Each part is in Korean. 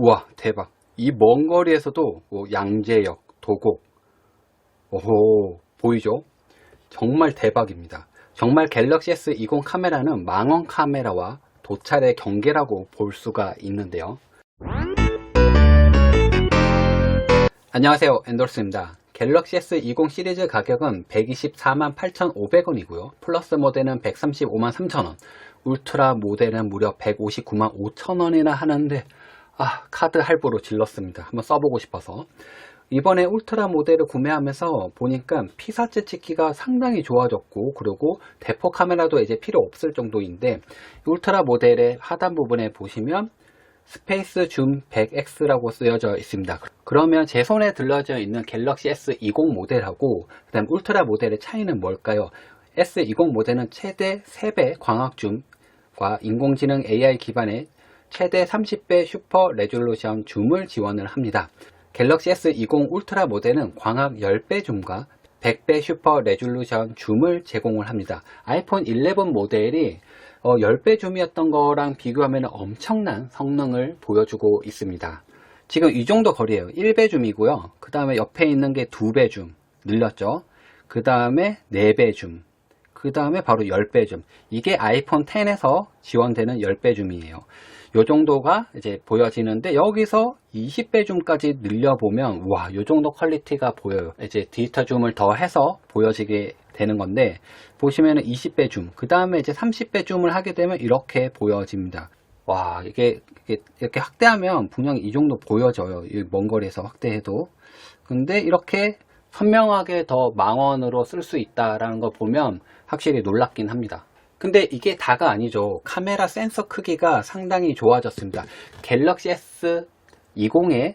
우와 대박. 이 먼 거리에서도 뭐 양재역 도곡 오호 보이죠? 정말 대박입니다. 정말 갤럭시 S20 카메라는 망원 카메라와 도찰의 경계라고 볼 수가 있는데요. 안녕하세요 엔돌스입니다. 갤럭시 S20 시리즈 가격은 124만 8,500원이고요. 플러스 모델은 135만 3,000원 울트라 모델은 무려 159만 5천원이나 하는데 아 카드 할부로 질렀습니다 한번 써보고 싶어서 이번에 울트라 모델을 구매하면서 보니까 피사체 찍기가 상당히 좋아졌고 그리고 대포 카메라도 이제 필요 없을 정도인데 울트라 모델의 하단 부분에 보시면 스페이스 줌 100X라고 쓰여져 있습니다. 그러면 제 손에 들려져 있는 갤럭시 S20 모델하고 그 다음 울트라 모델의 차이는 뭘까요? S20 모델은 최대 3배 광학 줌과 인공지능 AI 기반의 최대 30배 슈퍼 레졸루션 줌을 지원을 합니다. 갤럭시 S20 울트라 모델은 광학 10배 줌과 100배 슈퍼 레졸루션 줌을 제공을 합니다. 아이폰 11 모델이 어, 10배 줌이었던 거랑 비교하면 엄청난 성능을 보여주고 있습니다. 지금 이 정도 거리에요. 1배 줌이고요. 그 다음에 옆에 있는 게 2배 줌 늘렸죠. 그 다음에 4배 줌. 그 다음에 바로 10배 줌. 이게 아이폰 10에서 지원되는 10배 줌이에요. 요 정도가 이제 보여지는데 여기서 20배 줌까지 늘려보면 와, 요 정도 퀄리티가 보여요. 이제 디지털 줌을 더 해서 보여지게 되는 건데 보시면은 20배 줌, 그 다음에 이제 30배 줌을 하게 되면 이렇게 보여집니다. 와, 이게, 이게 이렇게 확대하면 분명히 이 정도 보여져요. 이먼 거리에서 확대해도. 근데 이렇게 선명하게 더 망원으로 쓸 수 있다라는 걸 보면 확실히 놀랍긴 합니다. 근데 이게 다가 아니죠. 카메라 센서 크기가 상당히 좋아졌습니다. 갤럭시 S20의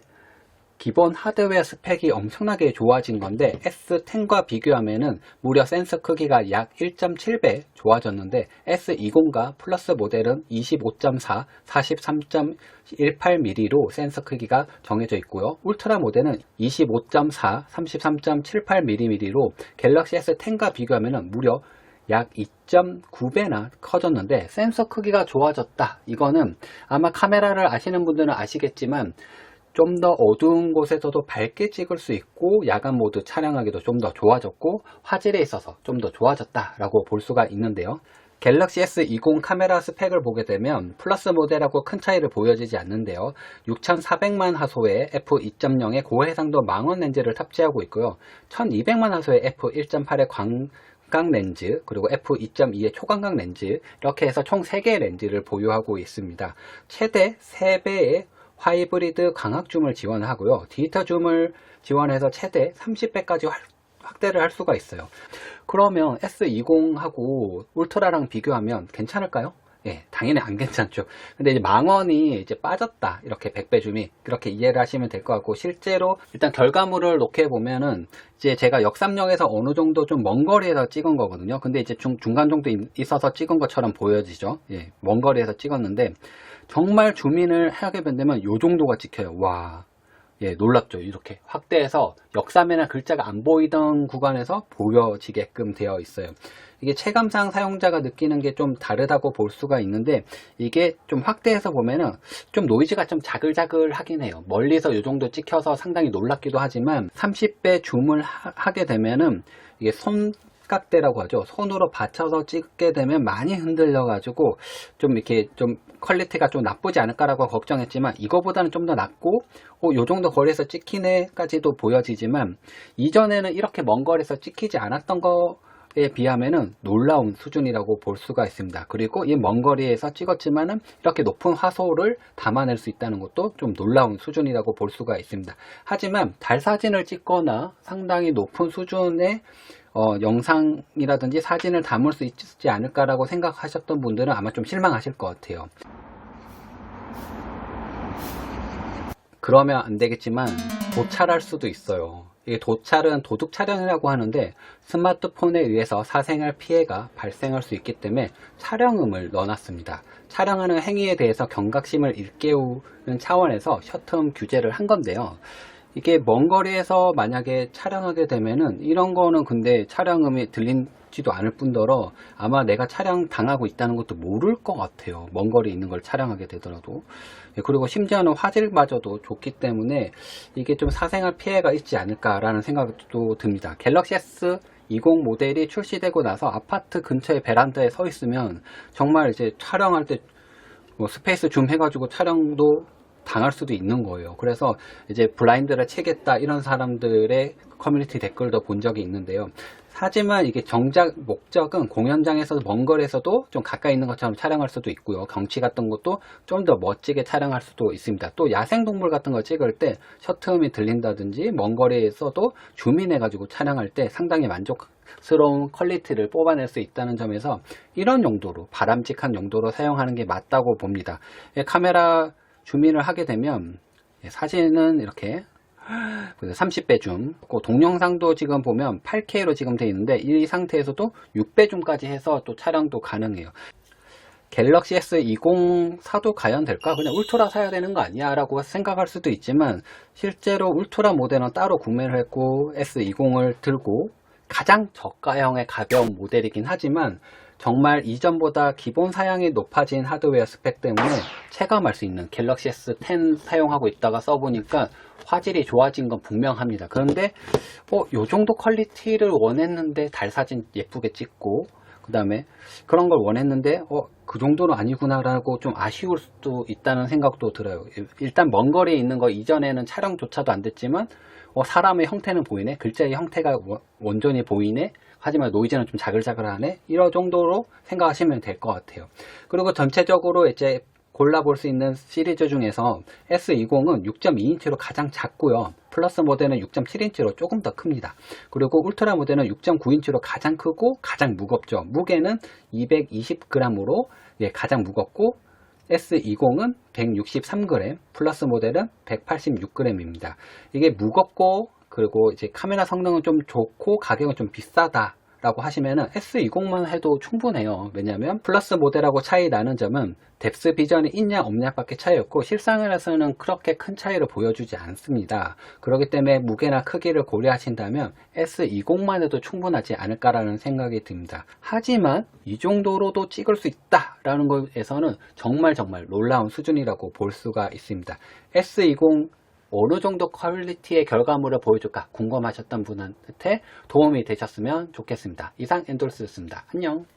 기본 하드웨어 스펙이 엄청나게 좋아진 건데 S10과 비교하면은 무려 센서 크기가 약 1.7배 좋아졌는데 S20과 플러스 모델은 25.4, 43.18mm로 센서 크기가 정해져 있고요. 울트라 모델은 25.4, 33.78mm로 갤럭시 S10과 비교하면은 무려 약 2.9배나 커졌는데 센서 크기가 좋아졌다. 이거는 아마 카메라를 아시는 분들은 아시겠지만 좀 더 어두운 곳에서도 밝게 찍을 수 있고 야간 모드 촬영하기도 좀 더 좋아졌고 화질에 있어서 좀 더 좋아졌다 라고 볼 수가 있는데요. 갤럭시 S20 카메라 스펙을 보게 되면 플러스 모델하고 큰 차이를 보여지지 않는데요. 6400만 화소의 f2.0의 고해상도 망원 렌즈를 탑재하고 있고요. 1200만 화소의 f1.8의 광 광각 렌즈 그리고 f2.2의 초광각 렌즈 이렇게 해서 총 3개의 렌즈를 보유하고 있습니다. 최대 3배의 하이브리드 광학 줌을 지원하고요. 디지털 줌을 지원해서 최대 30배까지 확대를 할 수가 있어요. 그러면 S20하고 울트라랑 비교하면 괜찮을까요? 예, 당연히 안 괜찮죠. 근데 이제 망원이 이제 빠졌다. 이렇게 100배 줌이. 그렇게 이해를 하시면 될 것 같고, 실제로 일단 결과물을 놓게 보면은, 이제 제가 역삼역에서 어느 정도 좀 먼 거리에서 찍은 거거든요. 근데 이제 중, 중간 정도 있어서 찍은 것처럼 보여지죠. 예, 먼 거리에서 찍었는데, 정말 줌인을 하게 된다면 요 정도가 찍혀요. 와. 예, 놀랍죠. 이렇게 확대해서 역삼에나 글자가 안 보이던 구간에서 보여지게끔 되어 있어요. 이게 체감상 사용자가 느끼는 게 좀 다르다고 볼 수가 있는데 이게 좀 확대해서 보면은 좀 노이즈가 좀 자글자글 하긴 해요. 멀리서 이 정도 찍혀서 상당히 놀랍기도 하지만 30배 줌을 하, 게 되면은 이게 손 각대라고 하죠. 손으로 받쳐서 찍게 되면 많이 흔들려 가지고 좀 이렇게 좀 퀄리티가 좀 나쁘지 않을까라고 걱정했지만 이거보다는 좀 더 낫고 어, 요 정도 거리에서 찍히네까지도 보여지지만 이전에는 이렇게 먼 거리에서 찍히지 않았던 거에 비하면은 놀라운 수준이라고 볼 수가 있습니다. 그리고 이 먼 거리에서 찍었지만은 이렇게 높은 화소를 담아낼 수 있다는 것도 좀 놀라운 수준이라고 볼 수가 있습니다. 하지만 달 사진을 찍거나 상당히 높은 수준의 어, 영상이라든지 사진을 담을 수 있지 않을까라고 생각하셨던 분들은 아마 좀 실망하실 것 같아요. 그러면 안 되겠지만 도찰할 수도 있어요. 이 도찰은 도둑 촬영이라고 하는데 스마트폰에 의해서 사생활 피해가 발생할 수 있기 때문에 촬영음을 넣어놨습니다. 촬영하는 행위에 대해서 경각심을 일깨우는 차원에서 셔텀 규제를 한 건데요. 이게 먼 거리에서 만약에 촬영하게 되면은 이런 거는 근데 촬영음이 들리지도 않을 뿐더러 아마 내가 촬영 당하고 있다는 것도 모를 것 같아요. 먼 거리에 있는 걸 촬영하게 되더라도. 예, 그리고 심지어는 화질마저도 좋기 때문에 이게 좀 사생활 피해가 있지 않을까라는 생각도 듭니다. 갤럭시 S 20 모델이 출시되고 나서 아파트 근처에 베란다에 서 있으면 정말 이제 촬영할 때 뭐 스페이스 줌 해가지고 촬영도 당할 수도 있는 거예요. 그래서 이제 블라인드를 치겠다 이런 사람들의 커뮤니티 댓글도 본 적이 있는데요. 하지만 이게 정작 목적은 공연장에서 먼 거리에서도 좀 가까이 있는 것처럼 촬영할 수도 있고요. 경치 같은 것도 좀 더 멋지게 촬영할 수도 있습니다. 또 야생동물 같은 걸 찍을 때 셔트음이 들린다든지 먼 거리에서도 줌인해가지고 촬영할 때 상당히 만족스러운 퀄리티를 뽑아낼 수 있다는 점에서 이런 용도로 바람직한 용도로 사용하는 게 맞다고 봅니다. 예, 카메라 줌인을 하게 되면 예, 사진은 이렇게 30배 줌, 그 동영상도 지금 보면 8K로 지금 되어 있는데 이 상태에서도 6배 줌까지 해서 또 촬영도 가능해요. 갤럭시 S20 사도 과연 될까? 그냥 울트라 사야 되는 거 아니야? 라고 생각할 수도 있지만 실제로 울트라 모델은 따로 구매를 했고 S20을 들고 가장 저가형의 가벼운 모델이긴 하지만 정말 이전보다 기본 사양이 높아진 하드웨어 스펙 때문에 체감할 수 있는 갤럭시 S10 사용하고 있다가 써보니까 화질이 좋아진 건 분명합니다. 그런데 어, 요 정도 퀄리티를 원했는데 달 사진 예쁘게 찍고 그 다음에 그런 걸 원했는데 어, 그 정도는 아니구나라고 좀 아쉬울 수도 있다는 생각도 들어요. 일단 먼 거리에 있는 거 이전에는 촬영조차도 안 됐지만 어, 사람의 형태는 보이네, 글자의 형태가 원- 온전히 보이네, 하지만 노이즈는 좀 자글자글하네, 이런 정도로 생각하시면 될 것 같아요. 그리고 전체적으로 이제 골라볼 수 있는 시리즈 중에서 S20은 6.2인치로 가장 작고요. 플러스 모델은 6.7인치로 조금 더 큽니다. 그리고 울트라 모델은 6.9인치로 가장 크고 가장 무겁죠. 무게는 220g으로 가장 무겁고 S20은 163g, 플러스 모델은 186g입니다. 이게 무겁고 그리고 이제 카메라 성능은 좀 좋고 가격은 좀 비싸다. 라고 하시면은 S20만 해도 충분해요. 왜냐면 플러스 모델하고 차이 나는 점은 뎁스 비전이 있냐 없냐 밖에 차이 없고 실상에서는 그렇게 큰 차이를 보여주지 않습니다. 그렇기 때문에 무게나 크기를 고려하신다면 S20만 해도 충분하지 않을까라는 생각이 듭니다. 하지만 이 정도로도 찍을 수 있다 라는 것에서는 정말 정말 놀라운 수준이라고 볼 수가 있습니다. S20 어느 정도 퀄리티의 결과물을 보여줄까 궁금하셨던 분한테 도움이 되셨으면 좋겠습니다. 이상 엔돌스였습니다. 안녕.